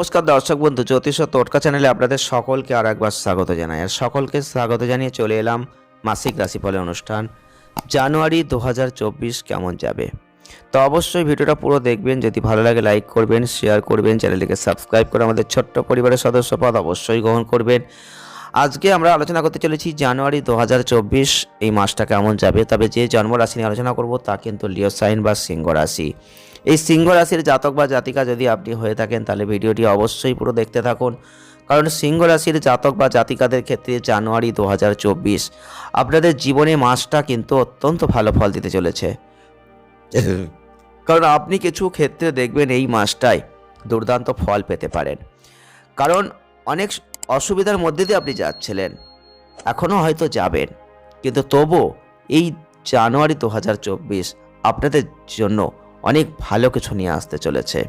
নমস্কার দর্শক বন্ধু, জ্যোতিষ তোটকা চ্যানেলে আপনাদের সকলকে আর একবার স্বাগত জানাই। আর সকলকে স্বাগত জানিয়ে চলে এলাম মাসিক রাশিফলের অনুষ্ঠান। জানুয়ারি দু হাজার চব্বিশ কেমন যাবে? তো অবশ্যই ভিডিওটা পুরো দেখবেন, যদি ভালো লাগে লাইক করবেন শেয়ার করবেন, চ্যানেলটিকে সাবস্ক্রাইব করে আমাদের ছোট্ট পরিবারের সদস্য পদ অবশ্যই গ্রহণ করবেন। আজকে আমরা আলোচনা করতে চলেছি জানুয়ারি দু হাজার চব্বিশ, এই মাসটা কেমন যাবে? তবে যে জন্মরাশি নিয়ে আলোচনা করব তা কিন্তু লিও সাইন বা সিংহ রাশি। এই সিংহ রাশির জাতক বা জাতিকা যদি আপনি হয়ে থাকেন, তাহলে ভিডিওটি অবশ্যই পুরো দেখতে থাকুন। কারণ সিংহ রাশির জাতক বা জাতিকাদের ক্ষেত্রে জানুয়ারি দু হাজার চব্বিশ আপনাদের জীবনে মাসটা কিন্তু অত্যন্ত ভালো ফল দিতে চলেছে। কারণ আপনি কিছু ক্ষেত্রে দেখবেন এই মাসটায় দুর্দান্ত ফল পেতে পারেন। কারণ অনেক অসুবিধার মধ্যে দিয়ে আপনি যাচ্ছিলেন এখনও হয়তো যাবেন। কিন্তু তবু এই জানুয়ারি দু হাজার চব্বিশ আপনাদের জন্য অনেক ভালো কিছু নিয়ে আসতে চলেছে।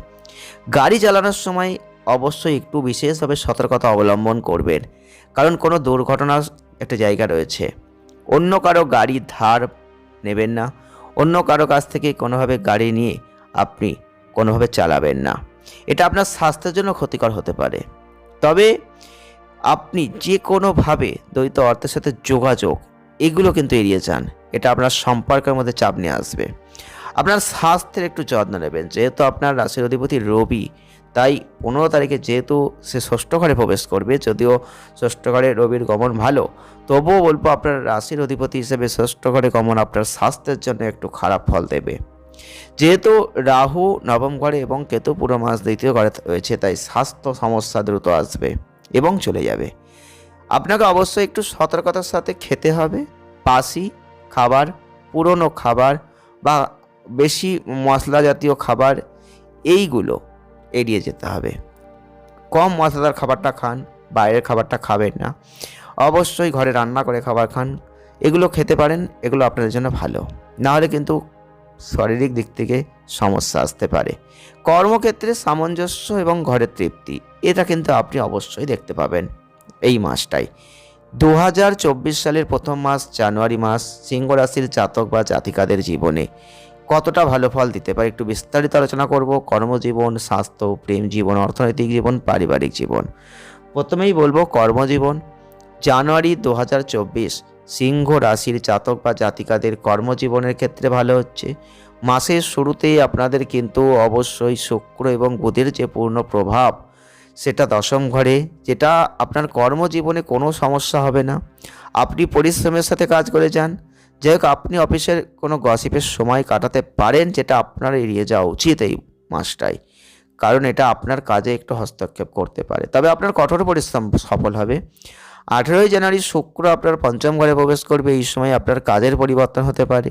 গাড়ি চালানোর সময় অবশ্যই একটু বিশেষভাবে সতর্কতা অবলম্বন করবেন, কারণ কোনো দুর্ঘটনার একটা জায়গা রয়েছে। অন্য কারও গাড়ি ধার নেবেন না, অন্য কারও কাছ থেকে কোনোভাবে গাড়ি নিয়ে আপনি কোনোভাবে চালাবেন না। এটা আপনার স্বাস্থ্যের জন্য ক্ষতিকর হতে পারে। তবে আপনি যে কোনোভাবে দ্বৈত অর্থের সাথে যোগাযোগ, এগুলো কিন্তু এড়িয়ে যান। এটা আপনার সম্পর্কের মধ্যে চাপ নিয়ে আসবে। আপনার স্বাস্থ্যের একটু যত্ন নেবেন। যেহেতু আপনার রাশির অধিপতি রবি, তাই পনেরো তারিখে যেহেতু সে ষষ্ঠ ঘরে প্রবেশ করবে, যদিও ষষ্ঠ ঘরে রবির গমন ভালো, তবুও বলব আপনার রাশির অধিপতি হিসেবে ষষ্ঠ ঘরে গমন আপনার স্বাস্থ্যের জন্য একটু খারাপ ফল দেবে। যেহেতু রাহু নবম ঘরে এবং কেতু পুরো মাস দ্বিতীয় ঘরে রয়েছে, তাই স্বাস্থ্য সমস্যা দ্রুত আসবে এবং চলে যাবে। আপনাকে অবশ্যই একটু সতর্কতার সাথে খেতে হবে। বাসি খাবার, পুরনো খাবার বা বেশি মশলা জাতীয় খাবার, এইগুলো এড়িয়ে যেতে হবে। কম মশলাদার খাবারটা খান, বাইরের খাবারটা খাবেন না। অবশ্যই ঘরে রান্না করে খাবার খান। এগুলো খেতে পারেন, এগুলো আপনাদের জন্য ভালো। না হলে কিন্তু শারীরিক দিক থেকে সমস্যা আসতে পারে। কর্মক্ষেত্রে সামঞ্জস্য এবং ঘরের তৃপ্তি, এটা কিন্তু আপনি অবশ্যই দেখতে পাবেন এই মাসটাই দু হাজার চব্বিশ সালের প্রথম মাস, জানুয়ারি মাস সিংহ রাশির জাতক বা জাতিকাদের জীবনে। কতটা ভালো ফল দিতে পারে? একটু বিস্তারিত আলোচনা করব। কর্মজীবন, স্বাস্থ্য, প্রেম জীবন, অর্থনৈতিক জীবন, পারিবারিক জীবন। প্রথমেই বলব কর্মজীবন। জানুয়ারি দু হাজার চব্বিশ, সিংহ রাশির জাতক বা জাতিকাদের কর্মজীবনের ক্ষেত্রে ভালো হচ্ছে। মাসের শুরুতেই আপনাদের কিন্তু অবশ্যই শুক্র এবং বুধের যে পূর্ণ প্রভাব, সেটা দশম ঘরে, যেটা আপনার কর্মজীবনে কোনো সমস্যা হবে না। আপনি পরিশ্রমের সাথে কাজ করে যান। যাই হোক, আপনি অফিসের কোনো গসিপের সময় কাটাতে পারেন, যেটা আপনার এড়িয়ে যাওয়া উচিত এই মাসটায়। কারণ এটা আপনার কাজে একটু হস্তক্ষেপ করতে পারে। তবে আপনার কঠোর পরিশ্রম সফল হবে। আঠেরোই জানুয়ারি শুক্র আপনার পঞ্চম ঘরে প্রবেশ করবে। এই সময় আপনার কাজের পরিবর্তন হতে পারে।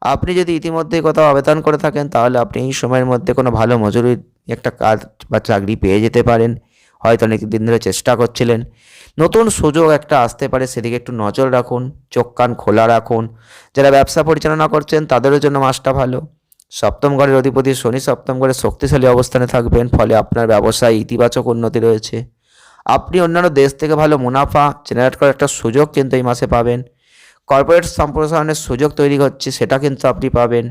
আপনি যদি ইতিমধ্যে কোথাও আবেদন করে থাকেন, তাহলে আপনি এই সময়ের মধ্যে কোনো ভালো মজুরি একটা কাজ বা চাকরি পেয়ে যেতে পারেন। হয়তো অনেক দিন ধরে চেষ্টা করছিলেন। নতুন সুযোগ একটা আসতে পারে, সেদিকে একটু নজর রাখুন, চোখ কান খোলা রাখুন। যারা ব্যবসা পরিচালনা করছেন, তাদেরও জন্য মাসটা ভালো। সপ্তম ঘরের অধিপতি শনি সপ্তম ঘরে শক্তিশালী অবস্থানে থাকবেন, ফলে আপনার ব্যবসায় ইতিবাচক উন্নতি রয়েছে। আপনি অন্যান্য দেশ থেকে ভালো মুনাফা জেনারেট করার একটা সুযোগ কিন্তু এই মাসে পাবেন। কর্পোরেট সম্প্রসারণের সুযোগ তৈরি হচ্ছে, সেটা কিন্তু আপনি পাবেন।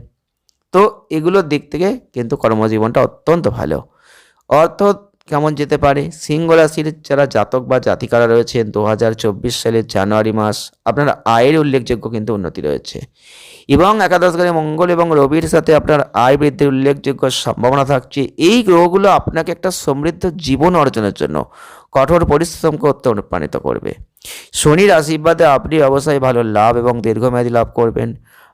তো এগুলোর দিক থেকে কিন্তু কর্মজীবনটা অত্যন্ত ভালো। অর্থ কেমন যেতে পারে? সিংহ রাশির যারা জাতক বা জাতিকারা রয়েছেন দু হাজার চব্বিশ সালের জানুয়ারি মাস আপনার আয়ের উল্লেখযোগ্য কিন্তু উন্নতি রয়েছে। এবং একাদশ ঘরে মঙ্গল এবং রবির সাথে আপনার আয় বৃদ্ধির উল্লেখযোগ্য সম্ভাবনা থাকছে। এই গ্রহগুলো আপনাকে একটা সমৃদ্ধ জীবন অর্জনের জন্য কঠোর পরিশ্রম করতে অনুপ্রাণিত করবে। শনির আশীর্বাদে আপনি অবশ্যই ভালো লাভ এবং দীর্ঘমেয়াদী লাভ করবেন।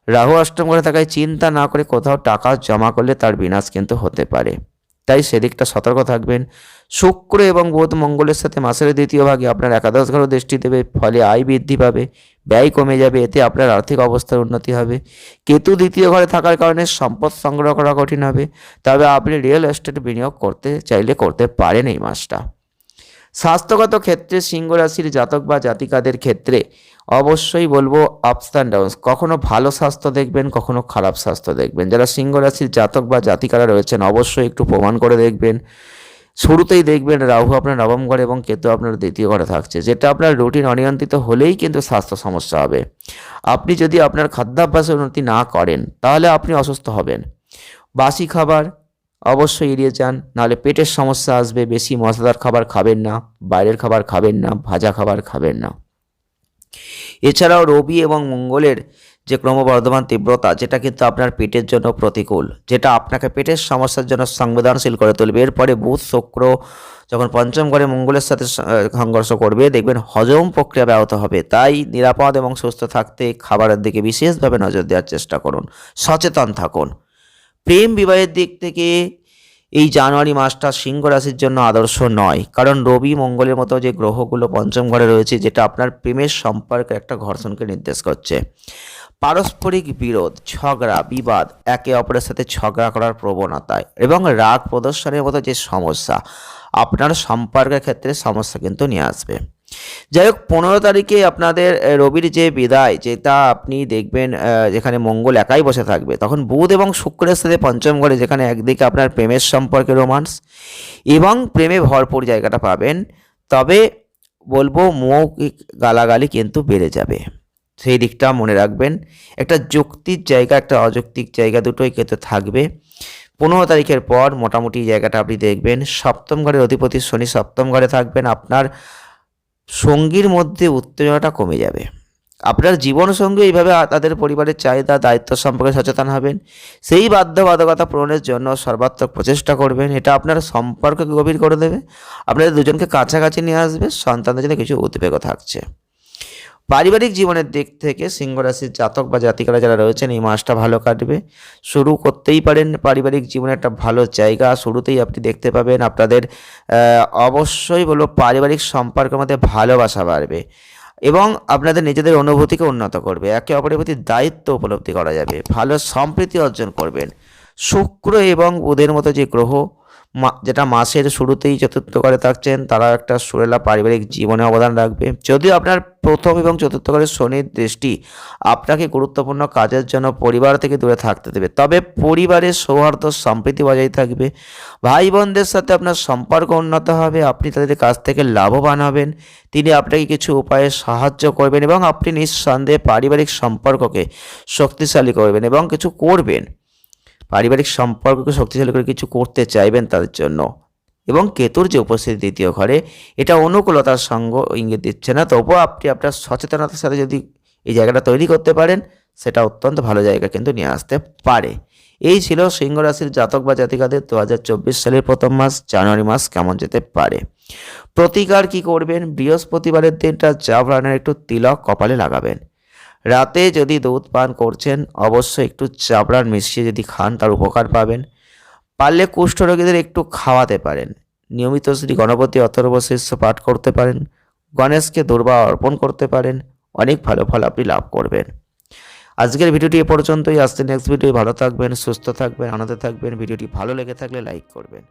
রাহু অষ্টম ঘরে থাকায় চিন্তা না করে কোথাও টাকা জমা করলে তার বিনাশ কিন্তু হতে পারে। তাই সেদিকটা সতর্ক থাকবেন। শুক্র এবং বোধ মঙ্গলের সাথে মাসের দ্বিতীয় ভাগে আপনার একাদশ ঘর দৃষ্টি দেবে, ফলে আয় বৃদ্ধি পাবে, ব্যয় কমে যাবে, এতে আপনার আর্থিক অবস্থার উন্নতি হবে। কেতু দ্বিতীয় ঘরে থাকার কারণে সম্পদ সংগ্রহ করা কঠিন হবে, তবে আপনি রিয়েল এস্টেট বিনিয়োগ করতে চাইলে করতে পারেন এই মাসটা। স্বাস্থ্যগত ক্ষেত্রে সিংহ রাশির জাতক বা জাতিকাদের ক্ষেত্রে অবশ্যই বলব আপস অ্যান্ড ডাউনস কখনো ভালো স্বাস্থ্য দেখবেন, কখনো খারাপ স্বাস্থ্য দেখবেন। যারা সিংহ রাশির জাতক বা জাতিকারা রয়েছেন, অবশ্যই একটু প্রমাণ করে দেখবেন। শুরুতেই দেখবেন রাহু আপনার নবম ঘরে এবং কেতু আপনার দ্বিতীয় ঘরে থাকছে। যেটা আপনার রুটিন অনিয়ন্ত্রিত হলেই কিন্তু স্বাস্থ্য সমস্যা হবে। আপনি যদি আপনার খাদ্যাভ্যাসের উন্নতি না করেন, তাহলে আপনি অসুস্থ হবেন। বাসি খাবার অবশ্যই এড়িয়ে যান, নাহলে পেটের সমস্যা আসবে, বেশি মশলাদার খাবার খাবেন না, বাইরের খাবার খাবেন না, ভাজা খাবার খাবেন না। এছাড়াও রবি এবং মঙ্গলের যে ক্রমবর্ধমান তীব্রতা, যেটা কিন্তু আপনার পেটের জন্য প্রতিকূল, যেটা আপনাকে পেটের সমস্যার জন্য সংবেদনশীল করে তুলবে। এরপরে বুধ শুক্র যখন পঞ্চম ঘরে মঙ্গলের সাথে সংঘর্ষ করবে, দেখবেন হজম প্রক্রিয়া ব্যাহত হবে। তাই নিরাপদ এবং সুস্থ থাকতে খাবারের দিকে বিশেষভাবে নজর দেওয়ার চেষ্টা করুন। সচেতন থাকুন। প্রেম বিবাহের দিক থেকে এই জানুয়ারি মাসটা সিংহ রাশির জন্য আদর্শ নয়। কারণ রবি মঙ্গলের মতো যে গ্রহগুলো পঞ্চম ঘরে রয়েছে, যেটা আপনার প্রেমের সম্পর্কে একটা ঘর্ষণকে নির্দেশ করছে। পারস্পরিক বিরোধ, ঝগড়া, বিবাদ, একে অপরের সাথে ঝগড়া করার প্রবণতায় এবং রাগ প্রদর্শনের মতো যে সমস্যা, আপনার সম্পর্কের ক্ষেত্রে সমস্যা কিন্তু নিয়ে আসবে। যাই হোক পনেরো তারিখে আপনাদের রবির যে বিদায়, যেটা আপনি দেখবেন যেখানে মঙ্গল একাই বসে থাকবে, তখন বুধ এবং শুক্রের সাথে পঞ্চম ঘরে, যেখানে একদিকে আপনার প্রেমের সম্পর্কে রোমান্স এবং প্রেমে ভরপুর জায়গাটা পাবেন, তবে বলব মৌখিক গালাগালি কিন্তু বেড়ে যাবে। সেই দিকটা মনে রাখবেন। একটা যুক্তির জায়গা, একটা অযৌক্তিক জায়গা দুটোই কিন্তু থাকবে। পনেরো তারিখের পর মোটামুটি জায়গাটা আপনি দেখবেন, সপ্তম ঘরের অধিপতি শনি সপ্তম ঘরে থাকবেন। আপনার সঙ্গীর মধ্যে উত্তেজনাটা কমে যাবে। আপনার জীবনসঙ্গী এইভাবে তাদের পরিবারের চাহিদা, দায়িত্ব সম্পর্কে সচেতন হবেন। সেই বাধ্যবাধকতা পূরণের জন্য সর্বাত্মক প্রচেষ্টা করবেন। এটা আপনার সম্পর্ককে গভীর করে দেবে। আপনাদের দুজনকে কাছাকাছি নিয়ে আসবে। সন্তানদের জন্য কিছু উদ্বেগও থাকছে। পারিবারিক জীবনের দিক থেকে সিংহ রাশির জাতক বা জাতিকারা যারা রয়েছেন, এই মাসটা ভালো কাটবে। শুরু করতেই পারেন, পারিবারিক জীবনে একটা ভালো জায়গা। শুরুতেই আপনি দেখতে পাবেন আপনাদের অবশ্যই বলব পারিবারিক সম্পর্কের মধ্যে ভালোবাসা বাড়বে এবং আপনাদের নিজেদের অনুভূতিকে উন্নত করবে। একে অপরের প্রতি দায়িত্ব উপলব্ধি করা যাবে। ভালো সম্প্রীতি অর্জন করবেন। শুক্র এবং বুধের মতো যে গ্রহ যেটা মাসের শুরুতেই চতুর্থ ঘরে থাকছেন, তারা একটা সুরেলা পারিবারিক জীবনে অবদান রাখবে। যদিও আপনার প্রথম এবং চতুর্থ ঘরের শনির দৃষ্টি আপনাকে গুরুত্বপূর্ণ কাজের জন্য পরিবার থেকে দূরে থাকতে দেবে। তবে পরিবারের সৌহার্দ্য সম্প্রীতি বজায় থাকবে। ভাই বোনদের সাথে আপনার সম্পর্ক উন্নত হবে, আপনি তাদের কাছ থেকে লাভবান হবেন, তিনি আপনাকে কিছু উপায়ে সাহায্য করবেন এবং আপনি নিঃসন্দেহে পারিবারিক সম্পর্ককে শক্তিশালী করবেন এবং কিছু করবেন। পারিবারিক সম্পর্ককে শক্তিশালী করে কিছু করতে চাইবেন তাদের জন্য। এবং কেতুর যে উপস্থিতি দ্বিতীয় ঘরে, এটা অনুকূলতার সঙ্গ ইঙ্গিত দিচ্ছে না। তবুও আপনি আপনার সচেতনতার সাথে যদি এই জায়গাটা তৈরি করতে পারেন, সেটা অত্যন্ত ভালো জায়গা কিন্তু নিয়ে আসতে পারে। এই ছিল সিংহ রাশির জাতক বা জাতিকাদের দু হাজার চব্বিশ সালের প্রথম মাস, জানুয়ারি মাস কেমন যেতে পারে? প্রতিকার কি করবেন? বৃহস্পতিবারের দিনটা জাফরানের একটু তিলক কপালে লাগাবেন। রাতে যদি দুধ পান করছেন, অবশ্যই একটু চাবড়ান মিশিয়ে যদি খান, তার উপকার পাবেন। পারলে কুষ্ঠরোগীদের একটু খাওয়াতে পারেন। নিয়মিত শ্রী গণপতি অথর্ব শীর্ষ পাঠ করতে পারেন, গণেশকে দুর্বা অর্পণ করতে পারেন, অনেক ভালো ফল আপনি লাভ করবেন। আজকের ভিডিওটি এ পর্যন্তই। আসতে নেক্সট ভিডিও ভালো থাকবেন, সুস্থ থাকবেন, আনন্দে থাকবেন। ভিডিওটি ভালো লেগে থাকলে লাইক করবেন।